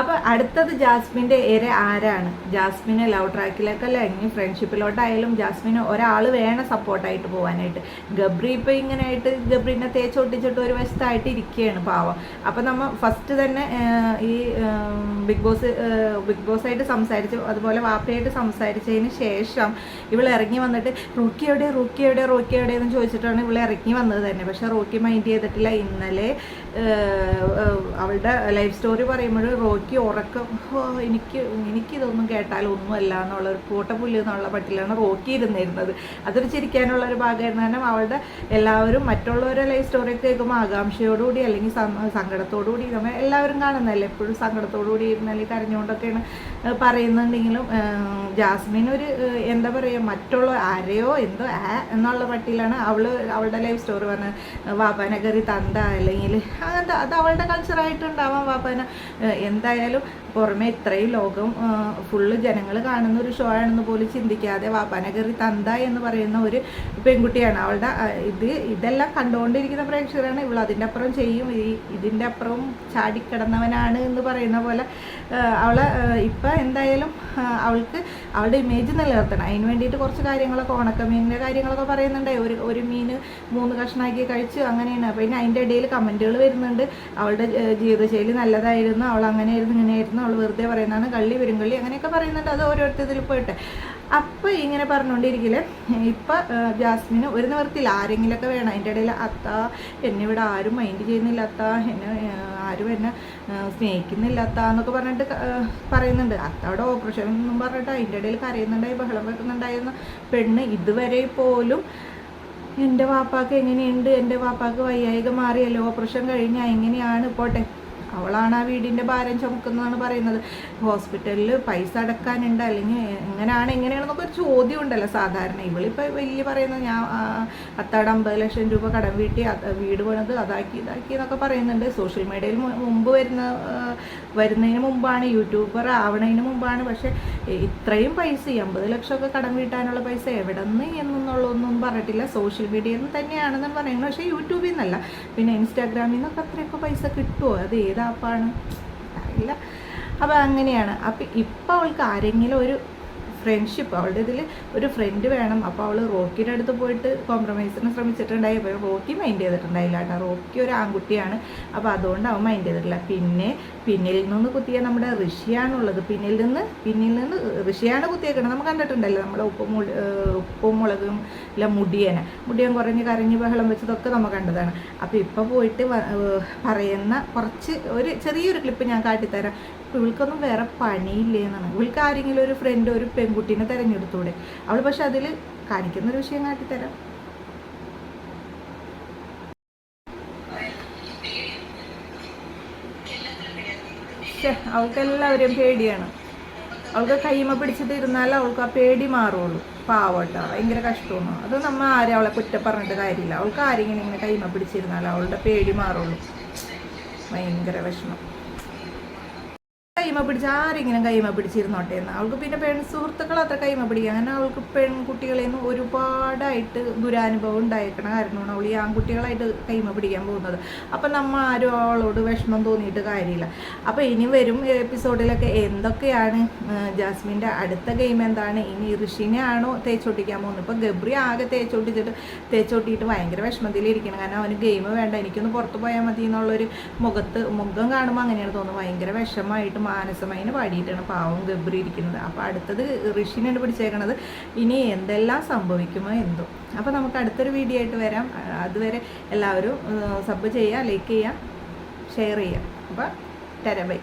അപ്പോൾ അടുത്തത് ജാസ്മിന്റെ ഇര ആരാണ്? ജാസ്മിനെ ലവ് ട്രാക്കിലേക്കല്ല ഇനി ഫ്രണ്ട്ഷിപ്പിലോട്ടായാലും ജാസ്മിന് ഒരാൾ വേണം സപ്പോർട്ടായിട്ട് പോകാനായിട്ട് ഗബ്രി ഇങ്ങനെ ആയിട്ട് ഗബ്രീനെ തേച്ചൊട്ടിച്ചിട്ട് ഒരു വശത്തായിട്ട് ഇരിക്കുകയാണ് പാവം. അപ്പോൾ നമ്മൾ ഫസ്റ്റ് തന്നെ ഈ ബിഗ് ബോസ് ബിഗ് ബോസ് ആയിട്ട് സംസാരിച്ചു അതുപോലെ വാപ്പയായിട്ട് സംസാരിച്ചതിന് ശേഷം ഇവൾ ഇറങ്ങി വന്നിട്ട് റോക്കി എവിടെ റോക്കി എവിടെ റോക്കി എവിടെ എന്ന് ചോദിച്ചിട്ടാണ് ഇവൾ ഇറങ്ങി വന്നത് തന്നെ. പക്ഷേ റോക്കി മൈൻഡ് ചെയ്തിട്ടില്ല. ഇന്നലെ അവളുടെ ലൈഫ് സ്റ്റോറി പറയുമ്പോൾ റോക്കി ഉറക്കം "ഹോ, എനിക്ക് എനിക്കിതൊന്നും കേട്ടാൽ ഒന്നുമല്ല എന്നുള്ള ഒരു പൂട്ടപ്പുല്ല് എന്നുള്ള പട്ടിലാണ് റോക്കി ഇരുന്നിരുന്നത്. അതൊരു ചിരിക്കാനുള്ള ഒരു ഭാഗമായിരുന്നു. കാരണം അവളുടെ എല്ലാവരും മറ്റുള്ളവരുടെ ലൈഫ് സ്റ്റോറി കേൾക്കുമ്പോൾ ആകാംക്ഷയോടുകൂടി അല്ലെങ്കിൽ സങ്കടത്തോടുകൂടി നമ്മൾ എല്ലാവരും കാണുന്നതല്ലേ? എപ്പോഴും സങ്കടത്തോടുകൂടി അല്ലെങ്കിൽ കരഞ്ഞുകൊണ്ടൊക്കെയാണ് പറയുന്നുണ്ടെങ്കിലും ജാസ്മിൻ ഒരു എന്താ പറയുക മറ്റുള്ള ആരെയോ എന്തോ ആ എന്നുള്ള പട്ടിയിലാണ് അവൾ അവളുടെ ലൈഫ് സ്റ്റോറി പറഞ്ഞത് വാപ്പാനെ കയറി തന്ത അല്ലെങ്കിൽ അങ്ങനത്തെ അത് അവളുടെ കൾച്ചറായിട്ടുണ്ടാവാം വാപ്പാന. എന്തായാലും പുറമെ ഇത്രയും ലോകം ഫുള്ള് ജനങ്ങൾ കാണുന്ന ഒരു ഷോ ആണെന്ന് പോലും ചിന്തിക്കാതെ വാപ്പാനെ കയറി തന്ത എന്ന് പറയുന്ന ഒരു പെൺകുട്ടിയാണ്. അവളുടെ ഇത് ഇതെല്ലാം കണ്ടുകൊണ്ടിരിക്കുന്ന പ്രേക്ഷകരാണ്. ഇവൾ അതിന്റെ അപ്പുറം ചെയ്യും. ഈ ഇതിന്റെ അപ്പുറം ചാടിക്കിടന്നവനാണ് എന്ന് പറയുന്ന പോലെ അവളെ ഇപ്പം എന്തായാലും അവൾക്ക് അവളുടെ ഇമേജ് നിലനിർത്തണം. അതിന് വേണ്ടിയിട്ട് കുറച്ച് കാര്യങ്ങളൊക്കെ ഉണക്കമീനിന്റെ കാര്യങ്ങളൊക്കെ പറയുന്നുണ്ടായി ഒരു ഒരു മീൻ മൂന്ന് കഷ്ണമാക്കി കഴിച്ചു അങ്ങനെയാണ്. പിന്നെ അതിന്റെ ഇടയിൽ കമന്റുകൾ വരുന്നുണ്ട്. അവളുടെ ജീവിതശൈലി നല്ലതായിരുന്നു അവൾ അങ്ങനെയായിരുന്നു ഇങ്ങനെയായിരുന്നു അവൾ വെറുതെ പറയുന്നതാണ് കള്ളി വരും കള്ളി അങ്ങനെയൊക്കെ പറയുന്നുണ്ട്. അത് ഓരോരുത്തരിൽ പോയിട്ട്. അപ്പോൾ ഇങ്ങനെ പറഞ്ഞുകൊണ്ടിരിക്കില്ലേ ഇപ്പം ജാസ്മിന് ഒരു നിവർത്തിയില്ല ആരെങ്കിലുമൊക്കെ വേണം. അതിന്റെ ഇടയിൽ അത്ത എന്നെ ഇവിടെ ആരും മൈൻഡ് ചെയ്യുന്നില്ല അത്ത എന്നെ ആരും എന്നെ സ്നേഹിക്കുന്നില്ല അത്ത എന്നൊക്കെ പറഞ്ഞിട്ട് പറയുന്നുണ്ട്. അത്ത അത്തയുടെ ഓപ്പറേഷൻ എന്നും പറഞ്ഞിട്ട് അതിന്റെ ഇടയിൽ കരയുന്നുണ്ടായി ബഹളം വെക്കുന്നുണ്ടായിരുന്ന പെണ്ണ് ഇതുവരെ പോലും എന്റെ വാപ്പാക്ക് എങ്ങനെയുണ്ട്? എന്റെ വാപ്പാക്ക് വയ്യായിക മാറിയല്ലോ? ഓപ്പറേഷൻ കഴിഞ്ഞാൽ എങ്ങനെയാണ്? പോട്ടെ. അവളാണ് ആ വീടിന്റെ ഭാരം ചുമക്കുന്നതാണ് പറയുന്നത്. ഹോസ്പിറ്റലിൽ പൈസ അടക്കാനുണ്ട്. അല്ലെങ്കിൽ എങ്ങനെയാണ് എങ്ങനെയാണെന്നൊക്കെ ഒരു ചോദ്യം ഉണ്ടല്ലോ സാധാരണ. ഇവളിപ്പോൾ വലിയ പറയുന്നത് ഞാൻ അത്താട് അമ്പത് ലക്ഷം രൂപ കടം വീട്ടി വീട് പണിത് അതാക്കി ഇതാക്കി എന്നൊക്കെ പറയുന്നുണ്ട്. സോഷ്യൽ മീഡിയയിൽ മുമ്പ് വരുന്ന വരുന്നതിന് മുമ്പാണ്. യൂട്യൂബർ ആവണതിന് മുമ്പാണ്. പക്ഷേ ഇത്രയും പൈസ ഈ അമ്പത് ലക്ഷമൊക്കെ കടം വീട്ടാനുള്ള പൈസ എവിടെ നിന്ന് എന്നുള്ളതൊന്നും പറഞ്ഞിട്ടില്ല. സോഷ്യൽ മീഡിയയിൽ നിന്ന് തന്നെയാണെന്നും പറയുന്നത് പക്ഷേ യൂട്യൂബിൽ നിന്നല്ല. പിന്നെ ഇൻസ്റ്റാഗ്രാമിൽ നിന്നൊക്കെ അത്രയൊക്കെ പൈസ കിട്ടുമോ അത് ഏത് ആപ്പാണ് അറിയില്ല. അപ്പോൾ അങ്ങനെയാണ്. അപ്പം ഇപ്പോൾ അവൾക്ക് ആരെങ്കിലും ഒരു ഫ്രണ്ട്ഷിപ്പ് അവളുടെ ഇതിൽ ഒരു ഫ്രണ്ട് വേണം. അപ്പോൾ അവൾ റോക്കിയുടെ അടുത്ത് പോയിട്ട് കോംപ്രമൈസിന് ശ്രമിച്ചിട്ടുണ്ടായി. അപ്പോൾ റോക്കി മൈൻഡ് ചെയ്തിട്ടുണ്ടായില്ല കേട്ടോ. റോക്കി ഒരു ആൺകുട്ടിയാണ്. അപ്പോൾ അതുകൊണ്ട് അവൻ മൈൻഡ് ചെയ്തിട്ടില്ല. പിന്നെ പിന്നിൽ നിന്ന് കുത്തിയ നമ്മുടെ ഋഷിയാണുള്ളത്. പിന്നിൽ നിന്ന് പിന്നിൽ നിന്ന് ഋഷിയാണ് കുത്തിയേക്കുന്നത് നമ്മൾ കണ്ടിട്ടുണ്ടല്ലോ നമ്മുടെ ഉപ്പുമു ഉപ്പും മുളകും ഇല്ല മുടിയനെ. മുടിയൻ കുറഞ്ഞ് കരഞ്ഞ് ബഹളം വെച്ചതൊക്കെ നമ്മൾ കണ്ടതാണ്. അപ്പോൾ ഇപ്പോൾ പോയിട്ട് പറയുന്ന കുറച്ച് ഒരു ചെറിയൊരു ക്ലിപ്പ് ഞാൻ കാട്ടിത്തരാം. ഇവൾക്കൊന്നും വേറെ പണിയില്ലേ എന്നാണ്. ഇവൾക്ക് ആരെങ്കിലും ഒരു ഫ്രണ്ട് ഒരു പെൺകുട്ടീനെ തിരഞ്ഞെടുത്തൂടെ. അവൾ പക്ഷെ അതിൽ കാണിക്കുന്ന ഒരു വിഷയം കാട്ടിത്തരാം. അവൾക്ക് പേടിയാണ്. അവൾക്ക് കൈമ പിടിച്ചിട്ട് ഇരുന്നാലേ അവൾക്ക് ആ പേടി മാറുള്ളൂ. പാവട്ട ഭയങ്കര കഷ്ടമാണ്. അത് നമ്മൾ ആരും അവളെ കുറ്റം പറഞ്ഞിട്ട് കാര്യമില്ല. അവൾക്ക് ആരെങ്കിലും ഇങ്ങനെ കൈമ പിടിച്ചിരുന്നാൽ അവളുടെ പേടി മാറുള്ളൂ. ഭയങ്കര വിഷമം. കൈമ പിടിച്ച് ആരെങ്കിലും കൈമ പിടിച്ചിരുന്നോട്ടെ എന്ന്. അവൾക്ക് പിന്നെ പെൺ സുഹൃത്തുക്കൾ അത്ര കൈമ പിടിക്കുക അങ്ങനെ അവൾക്ക് പെൺകുട്ടികളിൽ നിന്ന് ഒരുപാടായിട്ട് ദുരാനുഭവം ഉണ്ടായിരിക്കണ കാരണമാണ് അവൾ ഈ ആൺകുട്ടികളായിട്ട് കൈമ പിടിക്കാൻ പോകുന്നത്. അപ്പം നമ്മൾ ആരും അവളോട് വിഷമം തോന്നിയിട്ട് കാര്യമില്ല. അപ്പോൾ ഇനി വരും എപ്പിസോഡിലൊക്കെ എന്തൊക്കെയാണ് ജാസ്മിന്റെ അടുത്ത ഗെയിം എന്താണ്? ഇനി ഋഷിനെയാണോ തേച്ചൊട്ടിക്കാൻ പോകുന്നത്? ഇപ്പോൾ ഗബ്രി ആകെ തേച്ചോട്ടിച്ചിട്ട് തേച്ചോട്ടിയിട്ട് ഭയങ്കര വിഷമത്തിലിരിക്കണം കാരണം അവന് ഗെയിം വേണ്ട എനിക്കൊന്ന് പുറത്ത് പോയാൽ മതി എന്നുള്ളൊരു മുഖത്ത് മുഖം കാണുമ്പോൾ അങ്ങനെയാണ് തോന്നുന്നത്. ഭയങ്കര വിഷമമായിട്ട് മാനസമായിന് പാടിയിട്ടാണ് പാവം ഗബ്രി ഇരിക്കുന്നത്. അപ്പോൾ അടുത്തത് ഋഷിനാണ് പിടിച്ചേക്കണത്. ഇനി എന്തെല്ലാം സംഭവിക്കുമോ എന്തോ. അപ്പോൾ നമുക്ക് അടുത്തൊരു വീഡിയോ ആയിട്ട് വരാം. അതുവരെ എല്ലാവരും സബ് ചെയ്യുക ലൈക്ക് ചെയ്യുക ഷെയർ ചെയ്യുക. അപ്പോൾ ടെര ബൈ.